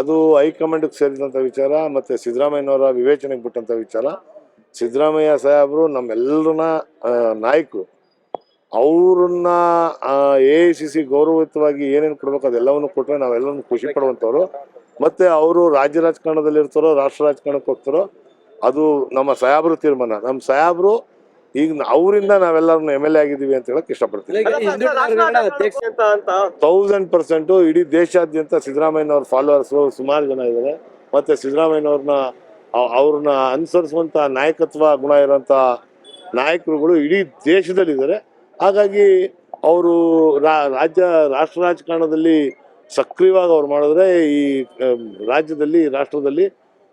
ಅದು ಹೈಕಮಾಂಡ್ಗೆ ಸೇರಿದಂಥ ವಿಚಾರ, ಮತ್ತು ಸಿದ್ದರಾಮಯ್ಯನವರ ವಿವೇಚನೆಗೆ ಬಿಟ್ಟಂಥ ವಿಚಾರ. ಸಿದ್ದರಾಮಯ್ಯ ಸಾಹೇಬರು ನಮ್ಮೆಲ್ಲರನ್ನ ನಾಯಕರು, ಅವ್ರನ್ನ ಎ ಐ ಸಿ ಸಿ ಗೌರವಯುತವಾಗಿ ಏನೇನು ಕೊಡ್ಬೇಕು ಅದೆಲ್ಲವನ್ನು ಕೊಟ್ಟರೆ ನಾವೆಲ್ಲರೂ ಖುಷಿ ಪಡುವಂಥವ್ರು. ಮತ್ತು ಅವರು ರಾಜ್ಯ ರಾಜಕಾರಣದಲ್ಲಿರ್ತಾರೋ, ರಾಷ್ಟ್ರ ರಾಜಕಾರಣಕ್ಕೆ ಹೋಗ್ತಾರೋ, ಅದು ನಮ್ಮ ಸಾಹೇಬರು ತೀರ್ಮಾನ. ನಮ್ಮ ಸಾಹೇಬ್ರು ಈಗ ಅವರಿಂದ ನಾವೆಲ್ಲರೂ ಎಂ ಎಲ್ ಎ ಆಗಿದ್ದೀವಿ ಅಂತ ಹೇಳಕ್ ಇಷ್ಟಪಡ್ತೀನಿ. ತೌಸಂಡ್ ಪರ್ಸೆಂಟ್ ಇಡೀ ದೇಶಾದ್ಯಂತ ಸಿದ್ದರಾಮಯ್ಯನವ್ರ ಫಾಲೋವರ್ಸ್ ಸುಮಾರು ಜನ ಇದ್ದಾರೆ ಮತ್ತೆ ಸಿದ್ದರಾಮಯ್ಯನವ್ರನ್ನ ಅವ್ರನ್ನ ಅವ್ರನ್ನ ಅನುಸರಿಸುವಂತ ನಾಯಕತ್ವ ಗುಣ ಇರುವಂತ ನಾಯಕರುಗಳು ಇಡೀ ದೇಶದಲ್ಲಿದ್ದಾರೆ. ಹಾಗಾಗಿ ಅವರು ರಾಜ್ಯ ರಾಷ್ಟ್ರ ರಾಜಕಾರಣದಲ್ಲಿ ಸಕ್ರಿಯವಾಗಿ ಅವ್ರು ಮಾಡಿದ್ರೆ ಈ ರಾಜ್ಯದಲ್ಲಿ ರಾಷ್ಟ್ರದಲ್ಲಿ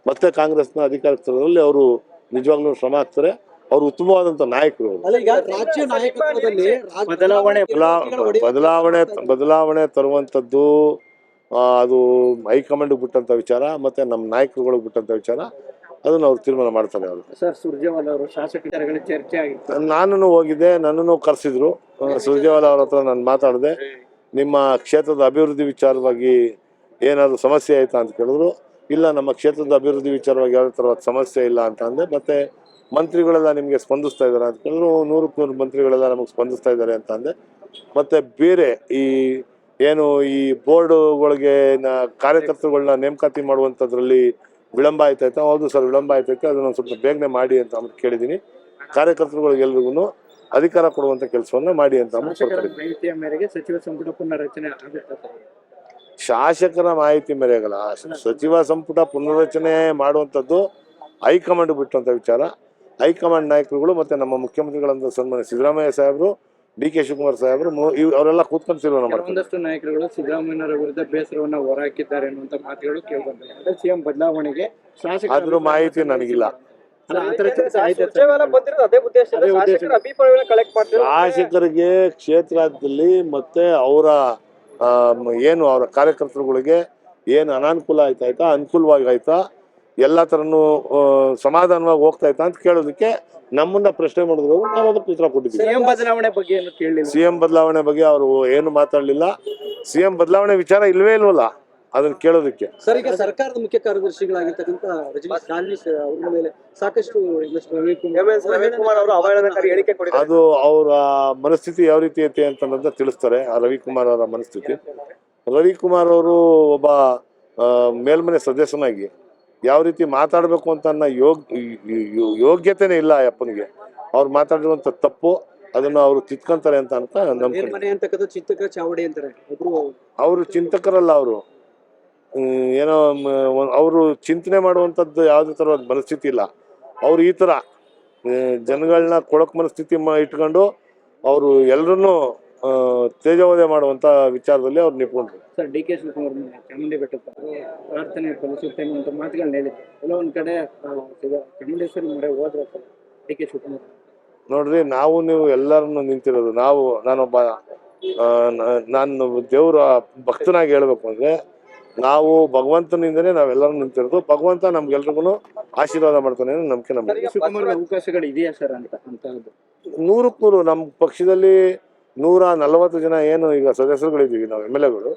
ಮತ್ತೆ ಕಾಂಗ್ರೆಸ್ನ ಅಧಿಕಾರ ತರೋದ್ರಲ್ಲಿ ಅವರು ನಿಜವಾಗ್ಲೂ ಶ್ರಮ ಆಗ್ತಾರೆ ಅವರು ಉತ್ತಮವಾದಂಥ ನಾಯಕರು ಅವರು. ರಾಜ್ಯ ನಾಯಕತ್ವದಲ್ಲಿ ಬದಲಾವಣೆ- ಬದಲಾವಣೆ ಬದಲಾವಣೆ ತರುವಂಥದ್ದು ಅದು ಹೈಕಮಾಂಡ್ ಬಿಟ್ಟಂತ ವಿಚಾರ ಮತ್ತೆ ನಮ್ಮ ನಾಯಕರುಗಳು ಬಿಟ್ಟಂತ ವಿಚಾರ ಅದನ್ನ ಅವ್ರು ತೀರ್ಮಾನ ಮಾಡ್ತಾರೆ ಅವರು ಸರ್ ಸುರ್ಜೇವಾಲ ಅವರು ಶಾಸಕರುಗಳ ಚರ್ಚೆ ಆಗಿತ್ತು. ನಾನು ಹೋಗಿದ್ದೆ ನನ್ನನ್ನು ಕರೆಸಿದ್ರು. ಸುರ್ಜೇವಾಲ ಅವ್ರ ಹತ್ರ ನಾನು ಮಾತಾಡಿದೆ. ನಿಮ್ಮ ಕ್ಷೇತ್ರದ ಅಭಿವೃದ್ಧಿ ವಿಚಾರವಾಗಿ ಏನಾದರೂ ಸಮಸ್ಯೆ ಆಯ್ತಾ ಅಂತ ಕೇಳಿದ್ರು. ಇಲ್ಲ ನಮ್ಮ ಕ್ಷೇತ್ರದ ಅಭಿವೃದ್ಧಿ ವಿಚಾರವಾಗಿ ಯಾವುದೇ ಥರದ ಸಮಸ್ಯೆ ಇಲ್ಲ ಅಂತ ಅಂದೆ. ಮತ್ತೆ ಮಂತ್ರಿಗಳೆಲ್ಲ ನಿಮಗೆ ಸ್ಪಂದಿಸ್ತಾ ಇದ್ದಾರೆ. ಅಂತ ಕೇಳಿದ್ರು ನೂರಕ್ಕೆ ನೂರು ಮಂತ್ರಿಗಳೆಲ್ಲ ನಮಗೆ ಸ್ಪಂದಿಸ್ತಾ ಇದ್ದಾರೆ ಅಂತ ಅಂದೆ. ಮತ್ತೆ ಬೇರೆ ಈ ಏನು ಈ ಬೋರ್ಡುಗಳಿಗೆ ಕಾರ್ಯಕರ್ತರುಗಳನ್ನ ನೇಮಕಾತಿ ಮಾಡುವಂಥದ್ರಲ್ಲಿ ವಿಳಂಬ ಆಯ್ತೈತೆ ಹೌದು ಸರ್ ವಿಳಂಬ ಆಯ್ತೈತೆ ಅದನ್ನ ಸ್ವಲ್ಪ ಬೇಗನೆ ಮಾಡಿ ಅಂತ ಅಂದ್ಬಿಟ್ಟು ಕೇಳಿದ್ದೀನಿ ಕಾರ್ಯಕರ್ತರುಗಳಿಗೆಲ್ರಿಗೂ ಅಧಿಕಾರ ಕೊಡುವಂಥ ಕೆಲಸವನ್ನು ಮಾಡಿ ಅಂತ ಅಂದ್ರೆ ಮೇರೆಗೆ ಸಚಿವ ಸಂಪುಟ ಪುನರ್ರಚನೆ ಶಾಸಕರ ಮಾಹಿತಿ ಮೇರೆಗಲ್ಲ. ಸಚಿವ ಸಂಪುಟ ಪುನರ್ರಚನೆ ಮಾಡುವಂಥದ್ದು ಹೈಕಮಾಂಡ್ ಬಿಟ್ಟಂತ ವಿಚಾರ. ಹೈಕಮಾಂಡ್ ನಾಯಕರುಗಳು ಮತ್ತೆ ನಮ್ಮ ಮುಖ್ಯಮಂತ್ರಿಗಳಂತ ಸನ್ಮಾನ್ಯ ಸಿದ್ದರಾಮಯ್ಯ ಸಾಹೇಬರು ಡಿ ಕೆ ಶಿವಕುಮಾರ್ ಸಾಹೇಬರು ಅವರೆಲ್ಲ ಕೂತ್ಕೊಂಡು ತೀರ್ಮಾನ ಒಂದಷ್ಟು ನಾಯಕರುಗಳು ಸಿದ್ದರಾಮಯ್ಯನವರ ವಿರುದ್ಧ ಬೇಸರವನ್ನು ಹೊರಹಾಕಿದ್ದಾರೆ ಅನ್ನುವಂತ ಮಾತುಗಳು ಕೇಳಿಬಂದಿದೆ ಸಿಎಂ ಬದಲಾವಣೆಗೆ ಅದ್ರ ಮಾಹಿತಿ ನನಗಿಲ್ಲ. ಶಾಸಕರಿಗೆ ಕ್ಷೇತ್ರದಲ್ಲಿ ಮತ್ತೆ ಅವರ ಏನು ಅವರ ಕಾರ್ಯಕರ್ತರುಗಳಿಗೆ ಏನು ಅನಾನುಕೂಲ ಆಯ್ತಾಯ್ತಾ? ಆಯ್ತಾ ಅನುಕೂಲವಾಗಿ ಆಯ್ತಾ? ಎಲ್ಲ ಥರನೂ ಆ, ಸಮಾಧಾನವಾಗಿ ಹೋಗ್ತಾ ಇತ್ತು ಅಂತ ಕೇಳೋದಕ್ಕೆ ನಮ್ಮನ್ನ ಪ್ರಶ್ನೆ ಮಾಡಿದ್ರು ನಾವು ಅದಕ್ಕೆ ಉತ್ತರ ಕೊಟ್ಟಿದ್ದೀವಿ. ಸಿಎಂ ಬದಲಾವಣೆ ಬಗ್ಗೆ ಏನು ಕೇಳಿ ಸಿಎಂ ಬದಲಾವಣೆ ಬಗ್ಗೆ ಅವರು ಏನು ಮಾತಾಡಲಿಲ್ಲ. ಸಿಎಂ ಬದಲಾವಣೆ ವಿಚಾರ ಇಲ್ವೇ ಇಲ್ವಲ್ಲ ಅದನ್ನ ಕೇಳೋದಕ್ಕೆ. ಸರ್ ಈಗ ಸರ್ಕಾರದ ಮುಖ್ಯ ಕಾರ್ಯದರ್ಶಿಗಳಾಗಿರ್ತಕ್ಕಂಥ ರಜನೀಶ್ ಗಾಂಧಿ ಅವ್ರ ಮೇಲೆ ಸಾಕಷ್ಟು ಅದು ಅವರ ಮನಸ್ಥಿತಿ ಯಾವ ರೀತಿ ಐತೆ ಅಂತ ತಿಳಿಸ್ತಾರೆ ಆ ರವಿಕುಮಾರ್ ಅವರ ಮನಸ್ಥಿತಿ. ರವಿಕುಮಾರ್ ಅವರು ಒಬ್ಬ ಆ, ಮೇಲ್ಮನೆ ಸದಸ್ಯನಾಗಿ ಯಾವ ರೀತಿ ಮಾತಾಡಬೇಕು ಅಂತ ಅನ್ನೋ ಯೋಗ ಯೋಗ್ಯತೆನೇ ಇಲ್ಲ ಆ ಅಪ್ಪನಿಗೆ. ಅವ್ರು ಮಾತಾಡಿರುವಂಥ ತಪ್ಪು ಅದನ್ನು ಅವರು ತಿತ್ಕೊಂತಾರೆ ಅಂತ ಅಂತ ಚಿತ್ತಕ ಚಾವಡಿ ಅಂತಾರೆ. ಅವರು ಚಿಂತಕರಲ್ಲ ಅವರು. ಏನೋ ಅವರು ಚಿಂತನೆ ಮಾಡುವಂಥದ್ದು ಯಾವುದೇ ಥರದ ಮನಸ್ಥಿತಿ ಇಲ್ಲ. ಅವ್ರು ಈ ಥರ ಜನಗಳನ್ನ ಕೊಳಕ್ ಮನಸ್ಥಿತಿ ಇಟ್ಕೊಂಡು ಅವರು ಎಲ್ಲರನ್ನೂ ತೇಜೋವಧೆ ಮಾಡುವಂತ ವಿಚಾರದಲ್ಲಿ ಅವ್ರು ನಿಪುಣರು sir D K Shivakumar Chamundi ಬೆಟ್ಟದ ಪ್ರಾರ್ಥನೆ ಫಲಿಸುತ್ತೆ ಅಂತ ಮಾತುಗಳನ್ನ ಹೇಳಿದ್ರು. ಕೆಲವೊಂದು ಕಡೆ ಚಾಮುಂಡೇಶ್ವರಿ ಮೊರೆ ಹೋದ್ರೆ ಡಿ ಕೆ ಶಿವಕುಮಾರ್. ನೋಡ್ರಿ ನಾವು ನೀವು ಎಲ್ಲರನ್ನು ನಿಂತಿರೋದು. ನಾವು ನಾನೊಬ್ಬ ನಾನು ದೇವರ ಭಕ್ತನಾಗಿ ಹೇಳ್ಬೇಕು ಅಂದ್ರೆ ನಾವು ಭಗವಂತನಿಂದನೇ ನಾವೆಲ್ಲರೂ ನಿಂತಿರೋದು. ಭಗವಂತ ನಮ್ಗೆಲ್ರಿಗೂ ಆಶೀರ್ವಾದ ಮಾಡ್ತಾನೆ ನಂಬಿಕೆ ನಮ್ಗೆ. ಅವಕಾಶಗಳು ಇದೆಯಾ ಸರ್ ಅಂತ ನೂರಕ್ಕೂರು ನೂರಕ್ಕೆ ನೂರು ನಮ್ಮ ಪಕ್ಷದಲ್ಲಿ ನೂರ ನಲವತ್ತು ಜನ ಏನು ಈಗ ಸದಸ್ಯರುಗಳಿದ್ದೀವಿ ನಾವು ಎಂ ಎಲ್ ಎಗಳು,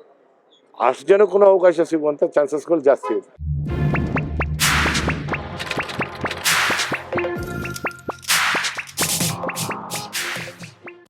ಅಷ್ಟು ಜನಕ್ಕೂ ಅವಕಾಶ ಸಿಗುವಂಥ ಚಾನ್ಸಸ್ಗಳು ಜಾಸ್ತಿ ಇದೆ.